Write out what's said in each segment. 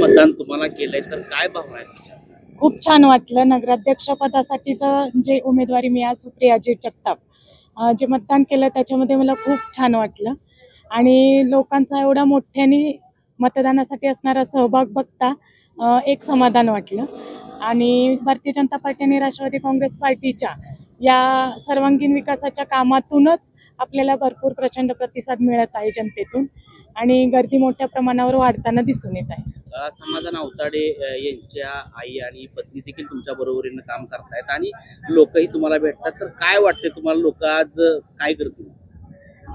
मतदान तुम्हाला केलंय तर काय भावना आहे खूप छान वाटलं. नगराध्यक्ष पदासाठीचं जे उमेदवारी मी आज सुप्रिया जगताप अं, जे मतदान केलं त्याच्यामध्ये मला खूप छान वाटलं. आणि लोकांचा एवढा मोठ्याने मतदानासाठी असणारा सहभाग बघता अं, एक समाधान वाटलं. आणि भारतीय जनता पार्टी आणि राष्ट्रवादी काँग्रेस पार्टीच्या या सर्वांगीण विकासाच्या कामातूनच आपल्याला भरपूर प्रचंड प्रतिसाद मिळत आहे जनतेतून. आणि गर्दी मोठ्या प्रमाणावर वाढताना दिसून येत आहे. अ, समाधान अवताडे अ, यांच्या आई आणि पत्नी देखील तुमच्या बरोबरीनं काम करतायत आणि लोकही तुम्हाला भेटतात. तर काय वाटते तुम्हाला लोक आज अ, काय करतील?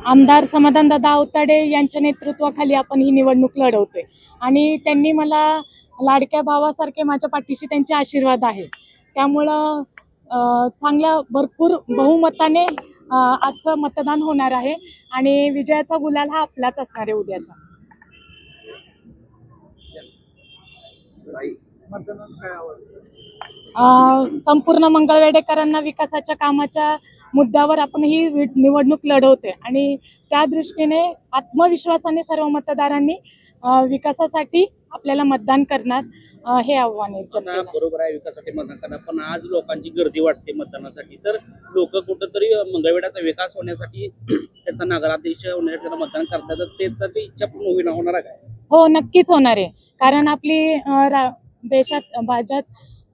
आमदार समाधानदादा अवताडे यांच्या नेतृत्वाखाली आपण ही निवडणूक लढवतोय. आणि त्यांनी मला लाडक्या भावासारखे माझ्या पाठीशी त्यांचे आशीर्वाद आहे. त्यामुळं अं, चांगल्या भरपूर बहुमताने आजचं मतदान होणार आहे आणि विजयाचा गुलाल हा आपलाच असणार आहे उद्याचा. संपूर्ण मंगळवेडेकरांना विकासाच्या कामाच्या मुद्द्यावर आपण ही निवडणूक लढवते आणि त्या दृष्टीने आत्मविश्वासाने सर्व मतदारांनी विकासासाठी आपल्याला मतदान करणार हे आव्हान आहे जनतेला. बरोबर आहे विकासासाठी मतदान करणार पण आज लोकांची गर्दी वाटते मतदानासाठी. तर लोक कुठंतरी मंगळवेढ्याचा विकास होण्यासाठी त्याचा नगराध्यक्ष होण्यासाठी मतदान करतात. तर त्याचा ती इच्छा पूर्ण होईना होणार आहे काय? हो नक्कीच होणार आहे. कारण आपली अं, रा देशात भाजप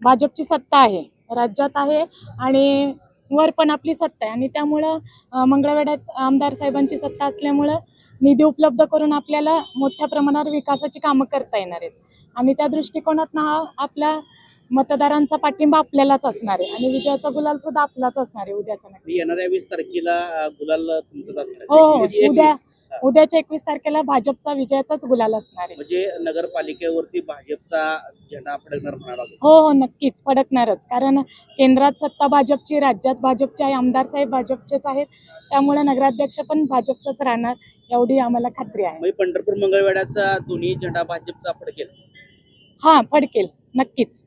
भाजपची सत्ता आहे. राज्यात आहे आणि वर पण आपली सत्ता आहे. आणि त्यामुळं अं, मंगळवेढ्यात आमदार साहेबांची सत्ता असल्यामुळं निधी उपलब्ध करून आपल्याला मोठ्या प्रमाणावर विकासाची कामं करता येणार आहेत. आणि त्या दृष्टिकोनातनं हा आपल्या मतदारांचा पाठिंबा आपल्यालाच असणार आहे. आणि विजयाचा गुलाल सुद्धा आपलाच असणार आहे उद्याचा येणाऱ्या वीस तारखेला गुलाल तुमचंच असणार हो उद्या. उद्याच्या एकवीस तारखेला भाजपचा विजयाचाच गुलाल असणार आहे. म्हणजे नगरपालिकेवरती भाजपचा झेंडा फडकणार म्हणाला हो हो नक्कीच. फडकणारच. कारण केंद्रात सत्ता भाजपची राज्यात भाजपचे आहे आमदार साहेब भाजपचेच आहेत. त्यामुळे नगराध्यक्ष पण भाजपचाच राहणार एवढी आम्हाला खात्री आहे. म्हणजे पंढरपूर मंगळवेढ्याचा दोन्ही झेंडा भाजपचा फडकेल. हा फडकेल. नक्कीच.